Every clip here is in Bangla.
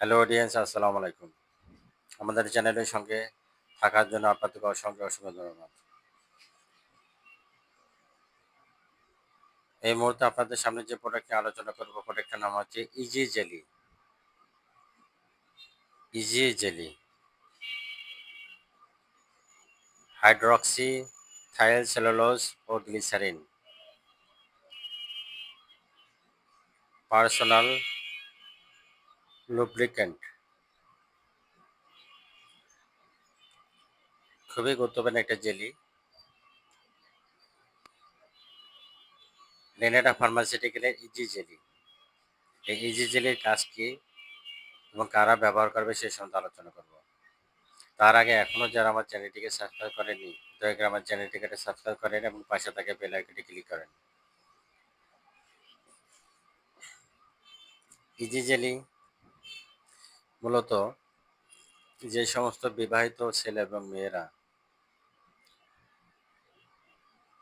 হ্যালো অডিয়েন্স আসসালামু আলাইকুম। আমাদের চ্যানেলের সঙ্গে থাকার জন্য আপনাদেরকে অসংখ্য অসংখ্য ধন্যবাদ। এই মুহূর্তে আপনাদের সামনে যে প্রোডাক্ট নিয়ে আলোচনা করব প্রোডাক্টের নাম হচ্ছে easy jelly easy jelly hydroxyethyl cellulose ও গ্লিসারিন পার্সোনাল লুব্রিক্যান্ট খুবই গুরুত্বপূর্ণ একটা জেলি। রেনেটা ফার্মাসিউটিক্যালের ইজি জেলি এই ইজি জেলির কাজ কি এবং কারা ব্যবহার করবে সেই সম্বন্ধে আলোচনা করব। তার আগে এখনও যারা আমার চ্যানেলটিকে সাবস্ক্রাইব করেনি দয়া করে আমার চ্যানেলটিকে সাবস্ক্রাইব করেন এবং পাশে থাকে বেল ক্লিক করেন। ইজি জেলি মূলত যে সমস্ত বিবাহিত ছেলে এবং মেয়েরা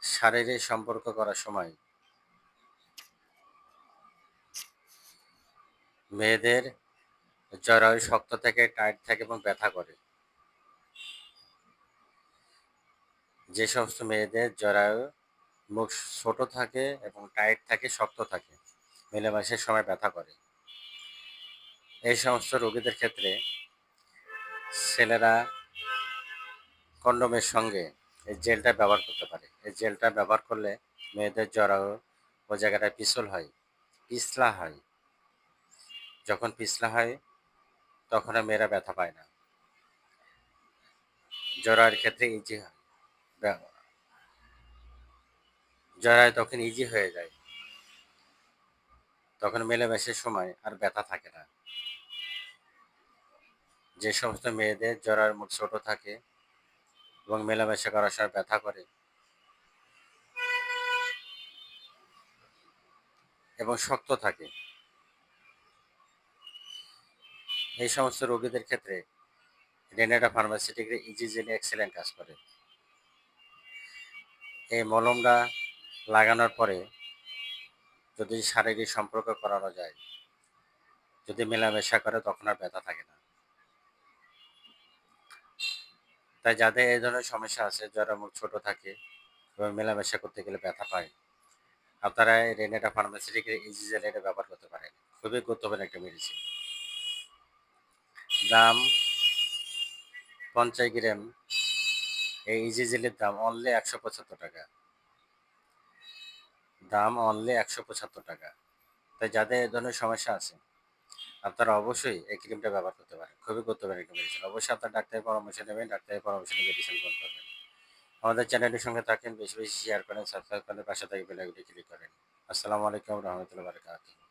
শারীরিক সম্পর্ক করার সময় মেয়েদের জরায়ু শক্ত থেকে, টাইট থাকে এবং ব্যথা করে। যে সমস্ত মেয়েদের জরায়ু মুখ ছোট থাকে এবং টাইট থাকে, শক্ত থাকে মেলেমাসের সময় ব্যথা করে। এই সমস্ত রোগীদের ক্ষেত্রে ছেলেরা কন্ডোমের সঙ্গে এই জেলটা ব্যবহার করতে পারে। এই জেলটা ব্যবহার করলে মেয়েদের জরায়ু ও জায়গাটায় পিছল হয়, পিছলা হয়। যখন পিছলা হয় তখন আর মেয়েরা ব্যথা পায় না। জরায়ের ক্ষেত্রে ইজি জরায় তখন ইজি হয়ে যায়। তখন মেলেমেশের সময় আর ব্যথা থাকে না। যে সমস্ত মেয়েদের জ্বরের মুখ ছোট থাকে এবং মেলামেশা করার সময় ব্যথা করে। এবং শক্ত থাকে। এই সমস্ত রোগীদের ক্ষেত্রে Renata pharmaceutical easy jelly excellent কাজ করে। এই মলমটা লাগানোর পরে যদি শারীরিক সম্পর্ক করানো যায়, যদি মেলামেশা করে, তখন আর ব্যথা থাকে না। তাই যাদের এই ধরনের সমস্যা আছে, যারা মুখ ছোট থাকে এবং মেলামেশা করতে গেলে ব্যথা পায় আপনারা রেনেটা ফার্মাসিউটিক্যাল ইজি জেল এটা ব্যবহার করতে পারেন খুবই গুরুত্বপূর্ণ একটা মেডিসিন দাম পঞ্চাশ গ্রাম। এই ইজি জেলের দাম অনলি একশো পঁচাত্তর টাকা। দাম অনলি একশো পঁচাত্তর টাকা। তাই যাদের এই ধরনের সমস্যা আছে আপনারা অবশ্যই এই ক্রিমটা ব্যবহার করতে পারেন। খুবই গুরুত্বপূর্ণ মেডিসিন অবশ্যই আপনার ডাক্তারের পরামর্শ নেবেন, ডাক্তারের পরামর্শ নিয়ে মেডিসিন গ্রহণ করবেন। আমাদের চ্যানেলের সঙ্গে থাকেন, বেশি বেশি শেয়ার করেন সাবস্ক্রাইব করেন, পাশে থেকে বেলাগুলি ক্লিক করেন। আসসালামু আলাইকুম রহমতুল্লাহ বারকাতুহ।